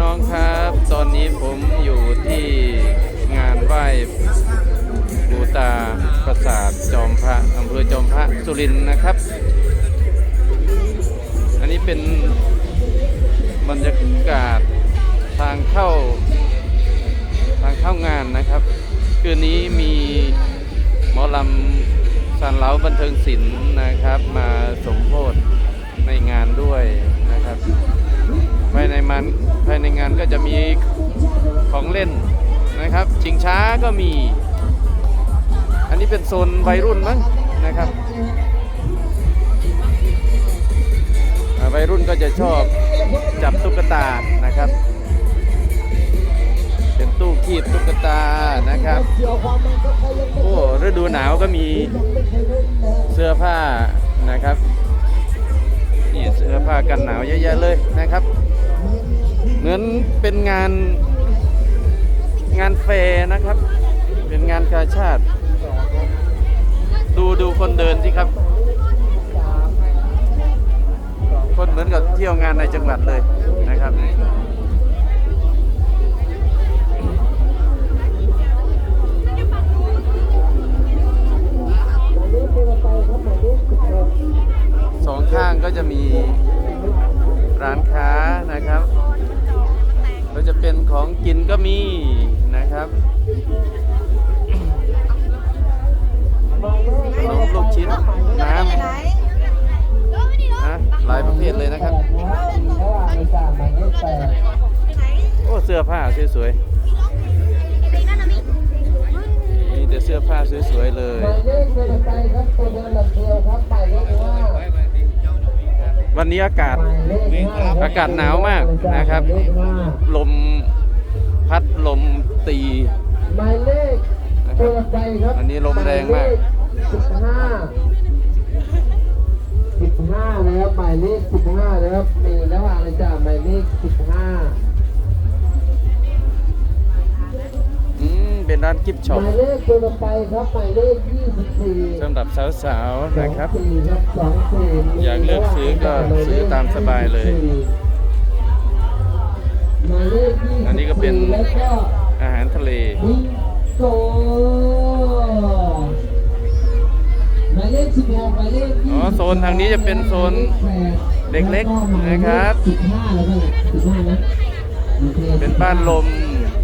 น้องครับ ตอนนี้ผมอยู่ที่งานไหว้บูตาปราสาทจอมพระอำเภอจอมพระสุรินทร์นะครับ อันนี้เป็นบรรยากาศทางเข้าทางเข้างานนะครับ คืนนี้มีหมอลำสันเหลาบันเทิงศิลป์นะครับ มาสมโพธในงานด้วยนะครับภายในมัน ภายในงานก็จะมีของเล่นนะครับ ชิงช้าก็มี อันนี้เป็นโซนวัยรุ่นมั้งนะครับวัยรุ่นก็จะชอบจับตุ๊กตานะครับ เป็นตู้คีบตุ๊กตานะครับโอ้ฤดูหนาวก็มีเสื้อผ้านะครับนี่เสื้อผ้ากันหนาวเยอะแยะเลยนะครับ เหมือนเป็นงานงานแฟร์นะครับ เป็นงานกาชาติ ดูดูคนเดินสิครับ คนเหมือนกับเที่ยวงานในจังหวัดเลยนะครับ สื้อผ้าสวยๆมีแต่เสื้อผ้าสวยๆเลยวันนี้อากาศอากาศหนาวมากนะครับ ลมพัดลมตีหมายเลขนะคตัรับวไปครับอันนี้ลมแรงมากสิบห้าสิบห้านะครับหมายเลขสิบห้านะครับมีระหว่างเลยจ้ะหมายเลขสิบห้า เป็นร้านกิฟต์ช็อหปมายเลขตัวไปครับหมายเลขยี่สิบสี่สำหรับสาวๆนะครับสองสี่ครับสองสี่มีอยากเลือกซื้อก็ซื้อตามสบายเลยหมายเลขยี่สิบอันนี้ก็เป็นแล้วก็อาหารทะเลบิงโกหมายเลขสิบหกหมายเลขยี่อ๋อโซนทางนี้จะเป็นโซนเด็กเล็กนะครับสิบห้าแล้วก็สิบห้านะโอคเป็นบ้านลม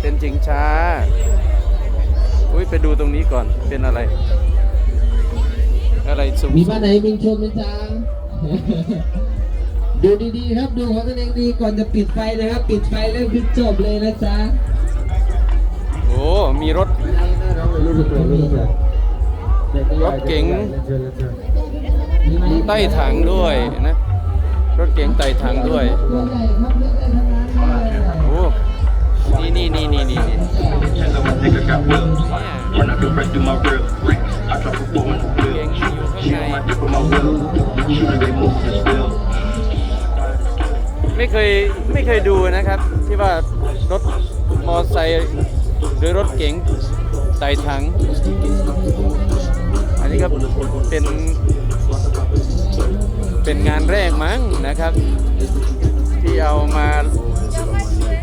เป็นชิงช้า อุ้ยไปดูตรงนี้ก่อนเป็นอะไร อะไรสูงมีบ้านไหนมิงชมไหมจ๊ะดูดีๆครับดูของตัวเองดีก่อนจะปิดไฟนะครับ ปิดไฟแล้วคือจบเลยนะจ๊ะโอ้มีรถรถเก๋งใต้ถังด้วยนะรถเก๋งไต่ถังด้วยตัวใหญ่ครับเลือกได้ทั้งนั้นเลยโอ้ นี่นี่นี่นี่นี่ up the right through my real. I drop a boom in the เก๋ง wheel. อยู่ข้าง Shoot ใน my dip with my wheel. Shooter, they move the still. ไม่เคยไม่เคยดูนะครับ ที่ว่ารถมอไซค์หรือรถเก๋งไต่ถัง อันนี้ก็เป็นเป็นงานแรกมั้งนะครับ ที่เอามา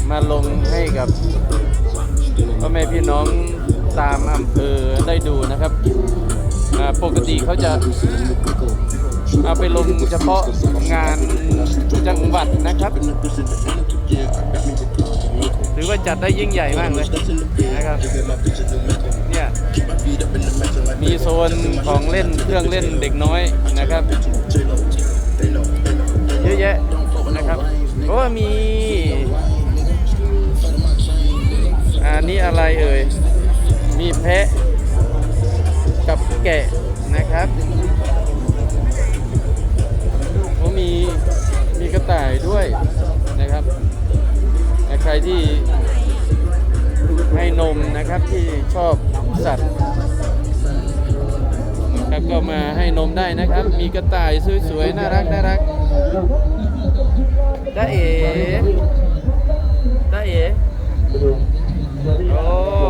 มาลงให้กับพ่อแม่พี่น้อง ตามอำเภอได้ดูนะครับปกติเขาจะเอาไปลงเฉพาะงานจังหวัดนะครับถือว่าจัดได้ยิ่งใหญ่มากเลยนะครับเนี่ยมีโซนของเล่นเครื่องเล่นเด็กน้อยนะครับเยอะแยะนะครับโอ้มีอันนี้อะไรเอ่ย มีแพะกับแกะนะครับโอ้มีมีกระต่ายด้วยนะครับ ใครที่ให้นมนะครับที่ชอบสัตว์ครับก็มาให้นมได้นะครับ มีกระต่ายสวยๆน่ารักน่ารักจ้าเอ๋จ้าเอ๋โอ้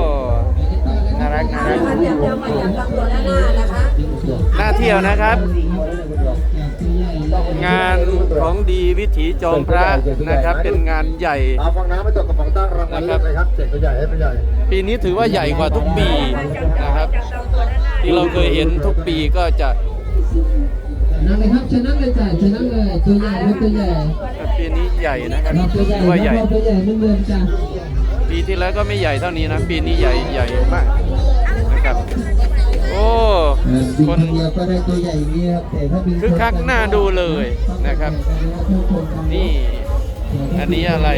รักน่ารักเดี๋ยวเดี๋ยวมาจากลำตัวด้านหน้านะคะน่าเที่ยวยวนะครับ งานของดีวิถีจอมพระนะครับ เป็นงานใหญ่เอาฟองน้ำไม่ตกกระป๋องตั้งรางวัลเล็กเลยครับเจ็ดตัวใหญ่ให้ตัวใหญ่ ปีนี้ถือว่าใหญ่กว่าทุกปีนะครับ ที่เราเคยเห็นทุกปีก็จะนั่นเลยครับชนะเลยจ้ะชนะเลยตัวใหญ่ครับตัวใหญ่ปีนี้ใหญ่นะครับเราตัวใหญ่ถือว่าใหญ่เราตัวใหญ่เหมือนเดิมจ้ะปีที่แล้วก็ไม่ใหญ่เท่านี้นะ ปีนี้ใหญ่ใหญ่มาก นะครับ โอ้คนคนเดียวก็ได้ตัวใหญ่อย่างนี้ครับแต่ถ้าบินคึกคักน่าดูเลยนะครับ นี่ อันนี้อะไร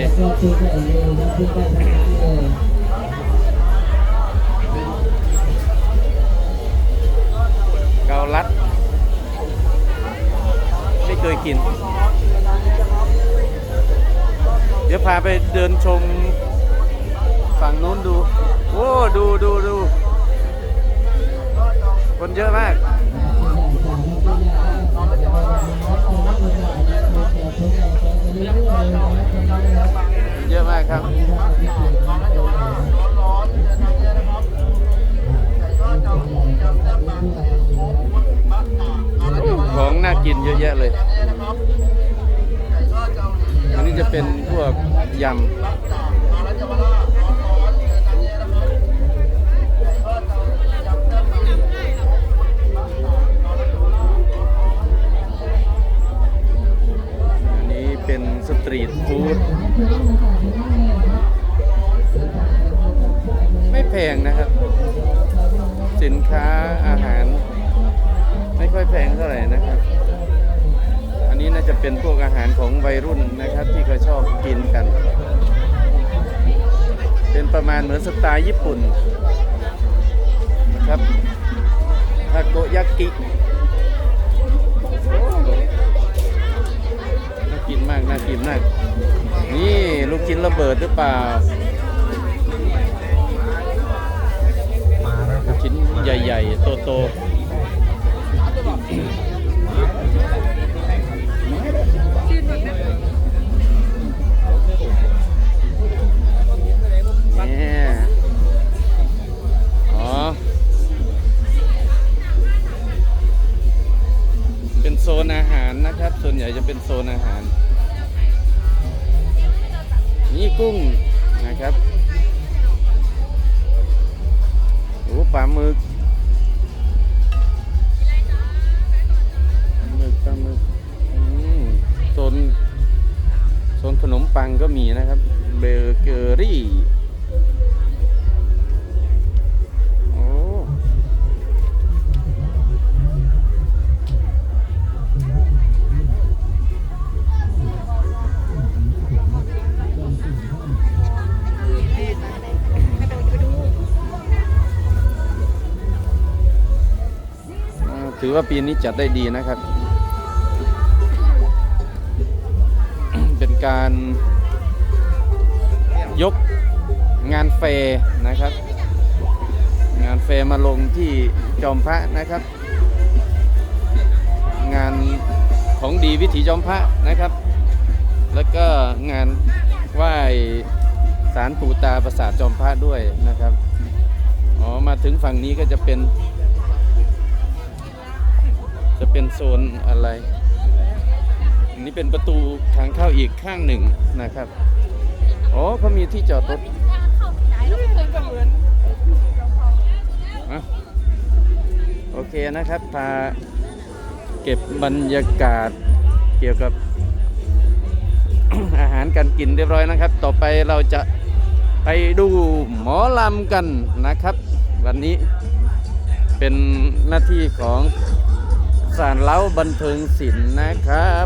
เกาลัด ไม่เคยกิน เดี๋ยวพาไปเดินชมฝั่งนู้นดู โอ้ ดูดูดู คนเยอะมากเยอะมากครับของน่ากินเยอะแยะเลย อันนี้จะเป็นพวกยำ เป็นสตรีทฟู้ดไม่แพงนะครับ สินค้าอาหาร ไม่ค่อยแพงเท่าไหร่นะครับ อันนี้น่าจะเป็นพวกอาหารของวัยรุ่นนะครับ ที่เขาชอบกินกัน เป็นประมาณเหมือนสไตล์ญี่ปุ่นนะครับทาโกยากิ กินมากน่ากินมาก นี่ลูกชิ้นระเบิดหรือเปล่าลูกชิ้นใหญ่ ๆ โตๆ ขนมปังก็มีนะครับ เบเกอรี่โอ้ถือว่าปีนี้จัดได้ดีนะครับ การยกงานแฟนะครับ งานแฟมาลงที่จอมพระนะครับ งานของดีวิถีจอมพระนะครับ แล้วก็งานไหว้สารปู่ตาประสาทจอมพระด้วยนะครับอ๋อมาถึงฝั่งนี้ก็จะเป็น จะเป็นโซนอะไร นนี้เป็นประตูทางเข้าอีกข้างหนึ่งนะครับ อ๋อเขามีที่จอดรถโอเคนะครับ พาเก็บบรรยากาศเกี่ยวกับอาหารการกินเรียบร้อยนะครับ ต่อไปเราจะไปดูหมอลำกันนะครับ วันนี้เป็นหน้าที่ของสารเล้าบันเทิงศิลป์นะครับ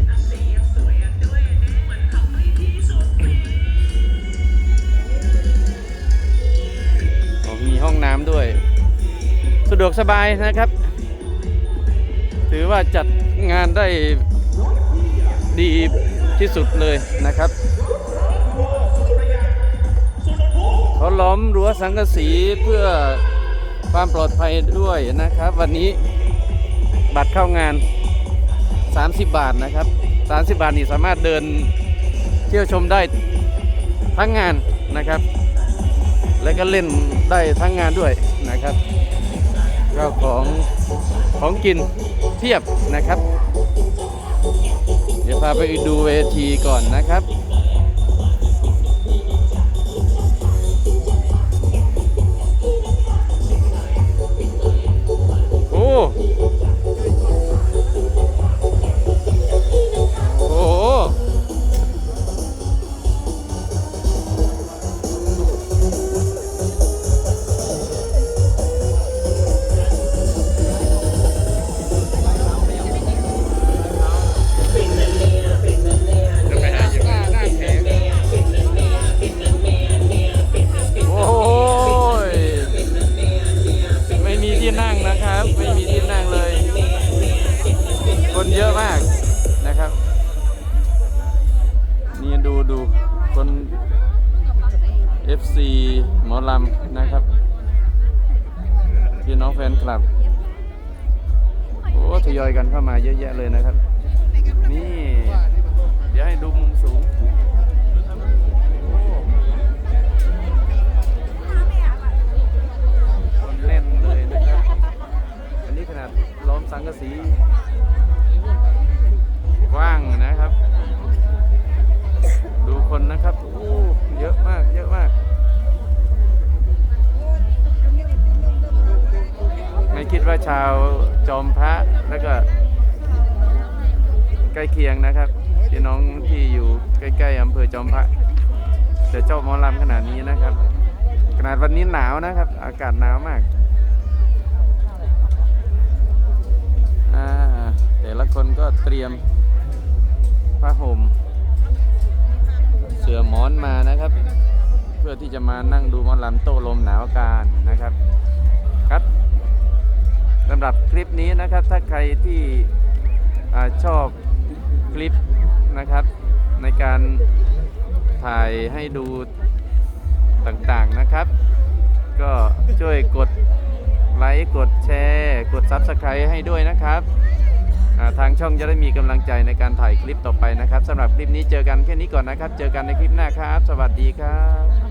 องน้ำด้วย สะดวกสบายนะครับ ถือว่าจัดงานได้ดีที่สุดเลยนะครับเขาล้อมรั้วสังกะสีเพื่อความปลอดภัยด้วยนะครับ วันนี้บัตรเข้างาน 30 บาทนะครับ 30 บาทนี่สามารถเดินเที่ยวชมได้ทั้งงานนะครับ แล้วก็เล่นได้ทั้งงานด้วยนะครับก็ของของกินเพียบนะครับ เดี๋ยวพาไปดูเวทีก่อนนะครับโอ้ ดูดูคน FC หมอลำนะครับ พี่น้องแฟนคลับ โอ้ทยอยกันเข้ามาเยอะแยะเลยนะครับ นี่ เดี๋ยวให้ดูมุมสูงโอ้คนแน่นเลยนะครับ อันนี้ขนาดล้อมสังกะสี กว้างนะครับ คนนะครับโอ้เยอะมาก เยอะมาก ไม่คิดว่าชาวจอมพระแล้วก็ ใกล้เคียงนะครับพี่น้องที่อยู่ใกล้ๆอำเภอจอมพระจะเจ้าหมอลำขนาดนี้นะครับ ขนาดวันนี้หนาวนะครับ อากาศหนาวมากแต่ละคนก็เตรียมผ้าห่ม สือหมอนมานะครับ เพื่อที่จะมานั่งดูมอลำโต้ลมหนาวการนะครับครับสำหรับคลิปนี้นะครับถ้าใครที่อชอบคลิปนะครับ ในการถ่ายให้ดูต่างๆนะครับ ก็ช่วยกดไลค์กดแชร์ กด Subscribe ให้ด้วยนะครับ ทางช่องจะได้มีกำลังใจในการถ่ายคลิปต่อไปนะครับสำหรับคลิปนี้เจอกันแค่นี้ก่อนนะครับ เจอกันในคลิปหน้าครับ สวัสดีครับ